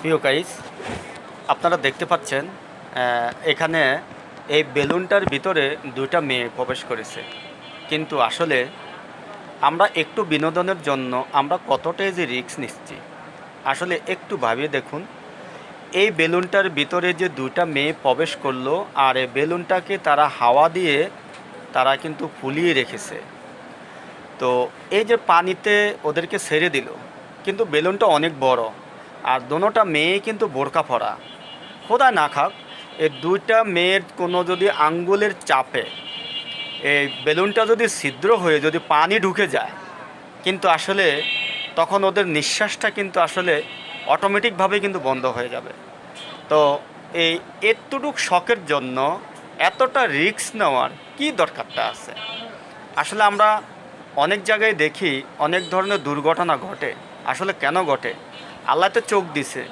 প্রিয় গাইস আপনারা দেখতে পাচ্ছেন এখানে এই বেলুনটার ভিতরে দুইটা মেয়ে প্রবেশ করেছে। কিন্তু আসলে আমরা একটু বিনোদনের জন্য আমরা কতটাই যে রিস্ক নিচ্ছি। আসলে একটু ভাবিয়ে দেখুন, এই বেলুনটার ভিতরে যে দুইটা মেয়ে প্রবেশ করল আর এই বেলুনটাকে তারা হাওয়া দিয়ে তারা কিন্তু ফুলিয়ে রেখেছে। তো এই যে পানিতে ওদেরকে ছেড়ে দিল, কিন্তু বেলুনটা অনেক বড়। আর দোনোটা মেয়ে কিন্তু বোরকা পরা। খোদা না খাক এই দুইটা মেয়ের কোনো যদি আঙ্গুলের চাপে এই বেলুনটা যদি ছিদ্র হয়ে যদি পানি ঢুকে যায়, কিন্তু আসলে তখন ওদের নিঃশ্বাসটা কিন্তু আসলে অটোমেটিকভাবে কিন্তু বন্ধ হয়ে যাবে। তো এই এতটুক শখের জন্য এতটা রিস্ক নেওয়ার কি দরকারটা আছে? আসলে আমরা অনেক জায়গায় দেখি অনেক ধরনের দুর্ঘটনা ঘটে। আসলে কেন ঘটে? আল্লাহ তো চোখ দিছে।